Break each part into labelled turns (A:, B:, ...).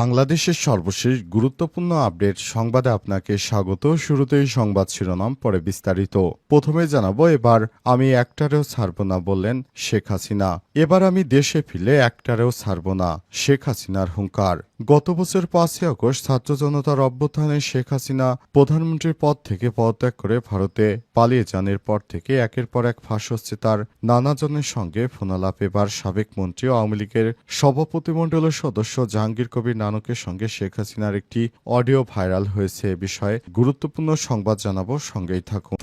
A: বাংলাদেশের সর্বশেষ গুরুত্বপূর্ণ আপডেট সংবাদে আপনাকে স্বাগত। শুরুতেই সংবাদ শিরোনাম, পরে বিস্তারিত। প্রথমে জানাব, এবার আমি একটারেও ছাড়ব না বললেন শেখ হাসিনা। এবার আমি দেশে ফিরে একটারেও ছাড়ব না শেখ হাসিনার হুঙ্কার। গত বছর পাঁচই আগস্ট ছাত্র জনতার অভ্যুত্থানে শেখ হাসিনা প্রধানমন্ত্রীর পদ থেকে পদত্যাগ করে ভারতে পালিয়ে যান। এরপর থেকে একের পর এক ফাঁস হচ্ছে তার নানাজনের সঙ্গে ফোনালাপ। এবার সাবেক মন্ত্রী আওয়ামী লীগের সভাপতিমণ্ডলের সদস্য জাহাঙ্গীর কবির নানকের সঙ্গে শেখ হাসিনার একটি অডিও ভাইরাল হয়েছে। এ বিষয়ে গুরুত্বপূর্ণ সংবাদ জানাব। সঙ্গেই থাকুন।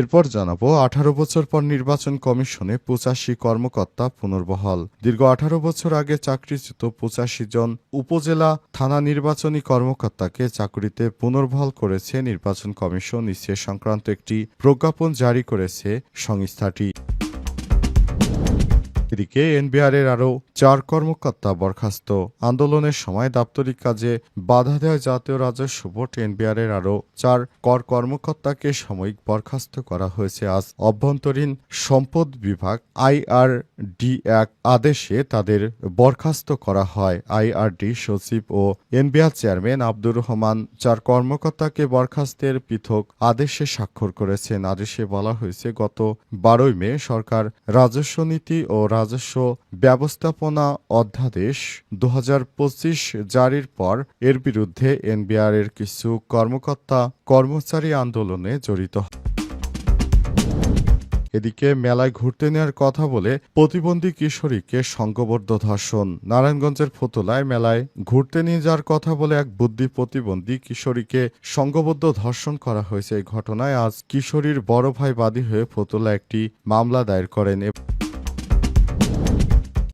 A: এরপর জানাব, আঠারো বছর পর নির্বাচন কমিশনে পঁচাশি কর্মকর্তা পুনর্বহাল। দীর্ঘ আঠারো বছর আগে চাকরিচ্যুত পঁচাশি জন উপজেলা থানা নির্বাচনী কর্মকর্তাকে চাকরিতে পুনর্বহাল করেছে নির্বাচন কমিশন। ইসে সংক্রান্ত একটি প্রজ্ঞাপন জারি করেছে সংস্থাটি। এদিকে এনবিআরের আরও চার কর্মকর্তা বরখাস্ত। আন্দোলনের সময় দাপ্তরিক কাজে বাধা দেওয়া জাতীয় রাজস্ব বোর্ড। এনবিআরের আরও চার কর কর্মকর্তাকে সাময়িক বরখাস্ত করা হয়েছে। আজ অভ্যন্তরীণ সম্পদ বিভাগ আইআরডি এক আদেশে তাদের বরখাস্ত করা হয়। আইআরডি সচিব ও এনবিআর চেয়ারম্যান আব্দুর রহমান চার কর্মকর্তাকে বরখাস্তের পৃথক আদেশে স্বাক্ষর করেছেন। আদেশে বলা হয়েছে, গত বারোই মে সরকার রাজস্ব নীতি ও রাজস্ব ব্যবস্থাপনা অধ্যাদেশ দু হাজার পঁচিশ জারির পর এর বিরুদ্ধে এনবিআর এর কিছু কর্মকর্তা কর্মচারী আন্দোলনে জড়িত এদিকে মেলায় ঘুরতে নেওয়ার কথা বলে প্রতিবন্ধী কিশোরীকে সংঘবদ্ধ ধর্ষণ। নারায়ণগঞ্জের ফতুলায় মেলায় ঘুরতে নিয়ে যাওয়ার কথা বলে এক বুদ্ধি প্রতিবন্ধী কিশোরীকে সংঘবদ্ধ ধর্ষণ করা হয়েছে। এই ঘটনায় আজ কিশোরীর বড় ভাই বাদী হয়ে ফতুলা একটি মামলা দায়ের করেন।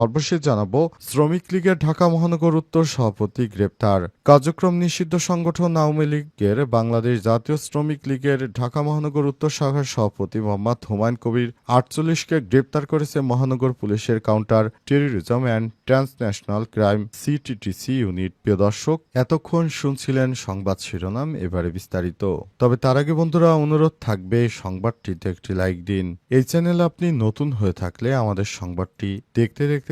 A: সর্বশেষ জানাব, শ্রমিক লীগের ঢাকা মহানগর উত্তর সভাপতি গ্রেপ্তার। কার্যক্রম নিষিদ্ধ সংগঠন আওয়ামী লীগের বাংলাদেশ জাতীয় শ্রমিক লীগের ঢাকা মহানগর উত্তর শাখার সভাপতি মোহাম্মদ হুমায়ুন কবির আটচল্লিশকে গ্রেপ্তার করেছে মহানগর পুলিশের counter terrorism and transnational crime CTTC unit. প্রিয় দর্শক, এতক্ষণ শুনছিলেন সংবাদ শিরোনাম, এবারে বিস্তারিত। তবে তার আগে বন্ধুরা, অনুরোধ থাকবে সংবাদটিতে একটি লাইক দিন। এই চ্যানেল আপনি নতুন হয়ে থাকলে আমাদের সংবাদটি দেখতে দেখতে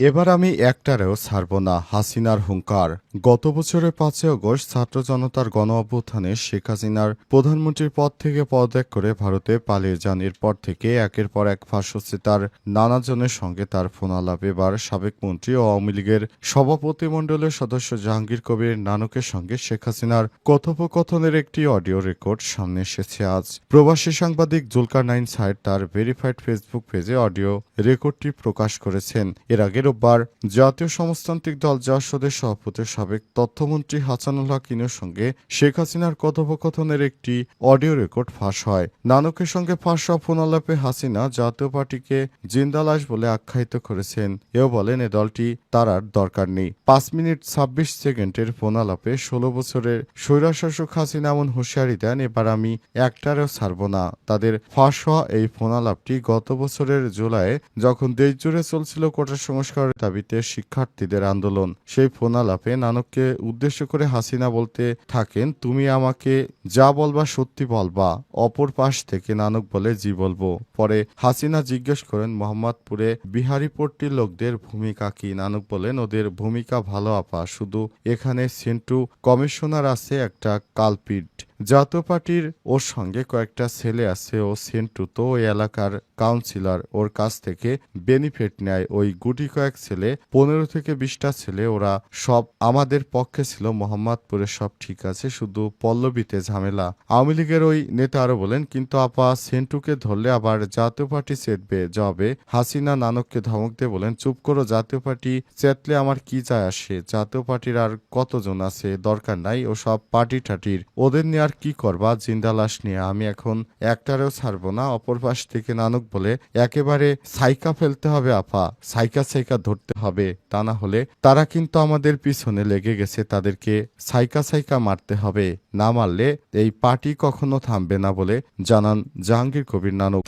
A: এবার আমি একটারেও ছাড়ব না হাসিনার হুঙ্কার। গত বছরের পাঁচই অগস্ট ছাত্র জনতার গণ অভ্যুত্থানে শেখ হাসিনার প্রধানমন্ত্রীর পদ থেকে পদত্যাগ করে ভারতে পালিয়ে যান। এরপর থেকে একের পর এক ফাঁস হচ্ছে তার নানাজনের সঙ্গে তার ফোনালাপ এবার সাবেক মন্ত্রী ও আওয়ামী লীগের সভাপতিমণ্ডলের সদস্য জাহাঙ্গীর কবির নানকের সঙ্গে শেখ হাসিনার কথোপকথনের একটি অডিও রেকর্ড সামনে এসেছে আজ। প্রবাসী সাংবাদিক জুলকার নাইন সাইড তার ভেরিফাইড ফেসবুক পেজে অডিও রেকর্ডটি প্রকাশ করেছেন। এর আগে রোববার জাতীয় সমাজতান্ত্রিক দল জাসদের সভাপতি সাবেক তথ্যমন্ত্রী হাসানুল হাকিনের সঙ্গে শেখ হাসিনার কথোপকথনের একটি অডিও রেকর্ড ফাঁস হয়। নানকের সঙ্গে ফাঁস হওয়া ফোনালাপে হাসিনা জাতীয় পার্টিকে জিন্দালাস বলে আখ্যায়িত করেছেন। এও বলেন, এ দলটি তার আর দরকার নেই। পাঁচ মিনিট ছাব্বিশ সেকেন্ডের ফোনালাপে ষোলো বছরের স্বৈরাশাসক হাসিনা এমন হুঁশিয়ারি দেন, এবার আমি একটারেও ছাড়ব না। তাদের ফাঁস হওয়া এই ফোনালাপটি গত বছরের জুলাইয়ে যখন দেশজুড়ে চলছিল কোটা সংস্কারের দাবিতে শিক্ষার্থীদের আন্দোলন। সেই ফোনালাপে নানককে উদ্দেশ্য করে হাসিনা বলতে থাকেন, তুমি আমাকে যা বলবা সত্যি বলবা, অপর পাশ থেকে নানক বলে জি বলব। পরে হাসিনা জিজ্ঞেস করেন, মোহাম্মদপুরে বিহারিপট্টির লোকদের ভূমিকা কি? নানক বলেন, ওদের ভূমিকা ভালো আপা, শুধু এখানে সেন্টু কমিশনার আছে একটা কালপিট। জাতীয় পার্টির ওর সঙ্গে কয়েকটা ছেলে আছে ও সেন্টু। তো ওই এলাকার কাউন্সিলর ওর কাছ থেকে বেনিফিট নেয়। ওই গুটি কয়েক ছেলে, পনেরো থেকে বিশটা ছেলে, ওরা সব আমাদের পক্ষে ছিল। মোহাম্মদপুরে সব ঠিক আছে, শুধু পল্লবীতে ঝামেলা। আওয়ামী লীগের ওই নেতা আরও বলেন, কিন্তু আপা, সেন্টুকে ধরলে আবার জাতীয় পার্টি চেতবে। যাবে হাসিনা নানককে ধমক দিয়ে বলেন, চুপ করো জাতীয় পার্টি চেতলে আমার কি যায় আসে? জাতীয় পার্টির আর কতজন আছে? দরকার নাই। ও সব পার্টি টাটির ওদের নিয়ে আর কি করবা? জিন্দা লাশ নিয়ে আমি এখন একটারেও ছাড়ব না, অপর পাশ থেকে নানক বলে, একেবারে সাইকা ফেলতে হবে আপা, সাইকা সাইকা ধরতে হবে। তা না হলে তারা কিন্তু আমাদের পিছনে লেগে গেছে, তাদেরকে সাইকা সাইকা মারতে হবে। না মারলে এই পার্টি কখনো থামবে না বলে জানান জাহাঙ্গীর কবির নানক।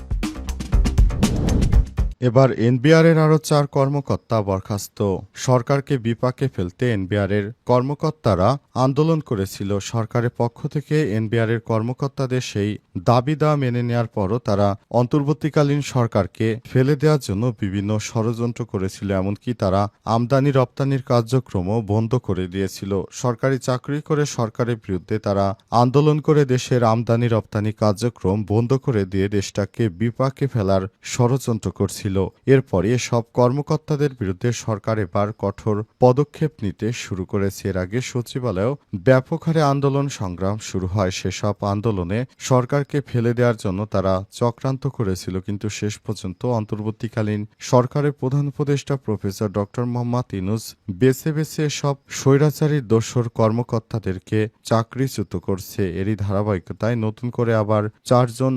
A: এবার এনবিআরের আরও চার কর্মকর্তা বরখাস্ত। সরকারকে বিপাকে ফেলতে এনবিআরের কর্মকর্তারা আন্দোলন করেছিল। সরকারের পক্ষ থেকে এনবিআরের কর্মকর্তাদের সেই দাবি দেওয়া মেনে নেওয়ার পরও তারা অন্তর্বর্তীকালীন সরকারকে ফেলে দেওয়ার জন্য বিভিন্ন ষড়যন্ত্র করেছিল, এমনকি তারা আমদানি রপ্তানির কার্যক্রমও বন্ধ করে দিয়েছিল। সরকারি চাকরি করে সরকারের বিরুদ্ধে তারা আন্দোলন করে দেশের আমদানি রপ্তানি কার্যক্রম বন্ধ করে দিয়ে দেশটাকে বিপাকে ফেলার ষড়যন্ত্র করছিল। এরপরে সব কর্মকর্তাদের বিরুদ্ধে সরকার এবার কঠোর পদক্ষেপ নিতে শুরু করেছে। এর আগে সচিবালয়েও ব্যাপক হারে আন্দোলন সংগ্রাম শুরু হয়। সেসব আন্দোলনে সরকারকে ফেলে দেওয়ার জন্য তারা চক্রান্ত করেছিল, কিন্তু শেষ পর্যন্ত অন্তর্বর্তীকালীন সরকারের প্রধান উপদেষ্টা প্রফেসর ডক্টর মোহাম্মদ ইনুস বেছে বেছে সব স্বৈরাচারী দোসর কর্মকর্তাদেরকে চাকরিচ্যুত করছে। এরই ধারাবাহিকতায় নতুন করে আবার চারজন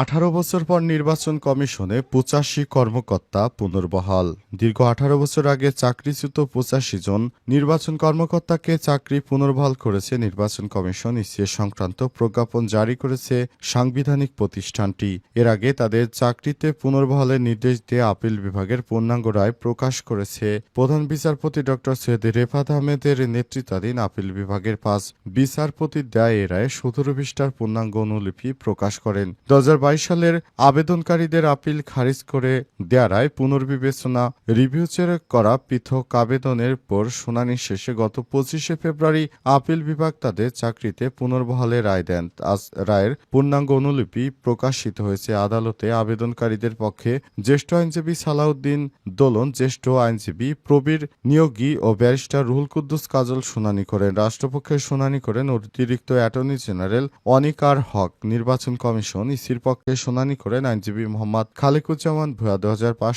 A: আঠারো বছর পর নির্বাচন কমিশনে পঁচাশি কর্মকর্তা পুনর্বহাল। দীর্ঘ আঠারো বছর আগে চাকরিচ্যুত পঁচাশি জন নির্বাচন কর্মকর্তাকে চাকরি পুনর্বহাল করেছে নির্বাচন কমিশন। ইসিএ সংক্রান্ত প্রজ্ঞাপন জারি করেছে সাংবিধানিক প্রতিষ্ঠানটি। এর আগে তাদের চাকরিতে পুনর্বহালের নির্দেশ দিয়ে আপিল বিভাগের পূর্ণাঙ্গ রায় প্রকাশ করেছে। প্রধান বিচারপতি ড সৈয়দ রেফাত আহমেদের নেতৃত্বাধীন আপিল বিভাগের পাঁচ বিচারপতির দেয় এ রায় সতেরো পৃষ্ঠার পূর্ণাঙ্গ অনুলিপি প্রকাশ করেন। দু সালের আবেদনকারীদের আপিল খারিজ করে দেয়া রায় পুনর্বিবেচনা রিভিউ করা পৃথক আবেদনের পর শুনানি শেষে গত পঁচিশে ফেব্রুয়ারি আপিল বিভাগ তাদের চাকরিতে পুনর্বহালে রায় দেন। আজ রায়ের পূর্ণাঙ্গ অনুলিপি প্রকাশিত হয়েছে। আদালতে আবেদনকারীদের পক্ষে জ্যেষ্ঠ আইনজীবী সালাউদ্দিন দোলন, জ্যেষ্ঠ আইনজীবী প্রবীর নিয়োগী ও ব্যারিস্টার রুহুল কুদ্দুস কাজল শুনানি করেন। রাষ্ট্রপক্ষের শুনানি করেন অতিরিক্ত অ্যাটর্নি জেনারেল অনিকার হক। নির্বাচন কমিশন ইসির পক্ষে শুনানি করেন আইনজীবী মোহাম্মদ খালেকুজ্জামান ভুয়া দু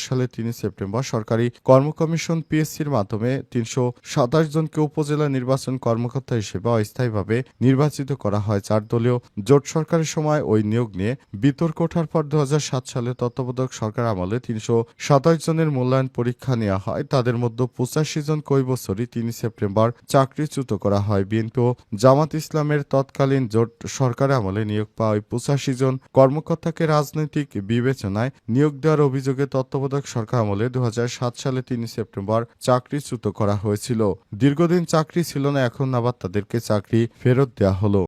A: সালে তিন সেপ্টেম্বর সরকারি কর্ম কমিশন পিএসসির মাধ্যমে তিনশো সাতাশ জনকে উপজেলা নির্বাচন কর্মকর্তা হিসেবে অস্থায়ীভাবে নির্বাচিত করা হয়, চার দলীয় জোট সরকারের সময় ওই নিয়োগ নিয়ে বিতর্ক ওঠার পর দু সালে তত্ত্বাবধায়ক সরকার আমলে তিনশো সাতাশ জনের মূল্যায়ন পরীক্ষা নেওয়া হয়। তাদের মধ্যে পঁচাশি জন কই বছরই তিন সেপ্টেম্বর চাকরিচ্যুত করা হয়। বিএনপি ও জামাত ইসলামের তৎকালীন জোট সরকার আমলে নিয়োগ পাওয়া ওই পঁচাশি জন কর্মকর্তাকে রাজনৈতিক বিবেচনায় নিয়োগ দেওয়ার অভিযোগে তত্ত্বাবধায়ক সরকার আমলে দু হাজার সাত সালে তিন সেপ্টেম্বর চাকরিচ্যুত করা হয়েছিল। দীর্ঘদিন চাকরি ছিল না, এখন আবার তাদেরকে চাকরি ফেরত দেওয়া হলো।